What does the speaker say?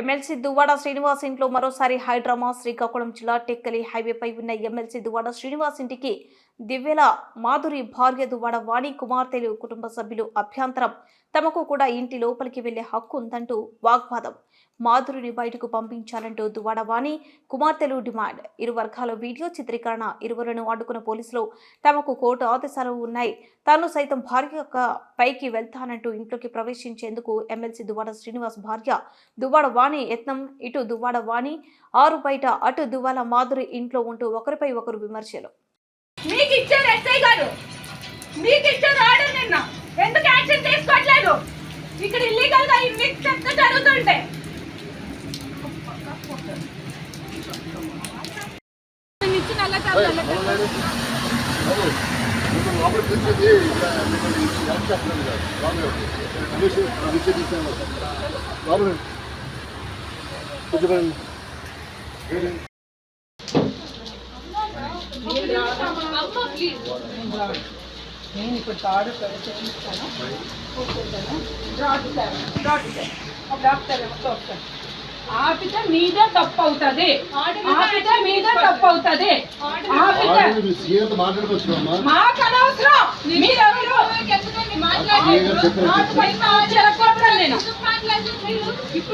MLC Duvvada Srinivas ఇంట్లో మరోసారి high drama Srikakulam జిల్లా టెక్కలి హైవేపై ఉన్న ఎమ్మెల్సీ దువ్వాడ శ్రీనివాస్ ఇంటికి దివ్యల మాధురి భార్య దువ్వాడ వాణి కుమార్తెలు కుటుంబ సభ్యులు అభ్యంతరం. తమకు కూడా ఇంటి లోపలికి వెళ్ళే హక్కు ఉందంటూ వాగ్వాదం. మాధురిని బయటకు పంపించాలంటూ దువ్వాడ వాణి కుమార్తెలు డిమాండ్. ఇరు వర్గాల వీడియో చిత్రీకరణ ఇరువులను అడ్డుకున్న పోలీసులు తమకు కోర్టు ఆదేశాలు ఉన్నాయి. తాను సైతం భార్య యొక్క పైకి వెళ్తానంటూ ఇంట్లోకి ప్రవేశించేందుకు ఎమ్మెల్సీ దువ్వాడ శ్రీనివాస్ భార్య దువ్వాడ వాణి యత్నం ఇటు దువ్వాడ వాణి ఆరు బయట అటు దువ్వాల మాధురి ఇంట్లో ఉంటూ ఒకరిపై ఒకరు విమర్శలు. మీకు ఇచ్చారు ఎస్ఐ గారు. మీకు ఇచ్చారు ఆర్డర్ నిన్న. ఎందుకు యాక్షన్ తీసుకోవట్లేదు? ఇక్కడ ఇల్లీగల్గా ఇన్ని చెత్త జరుగుతుంటే. ఇచ్చిన అలా కాదు, అలా కాదు. లోపల నేను ఇప్పుడు తాడు డాక్టర్ ఆపితే మీదే తప్పు అవుతుంది ఆపితే మీదే తప్పు అవుతుంది మాకు అనవసరం మీరెవరు.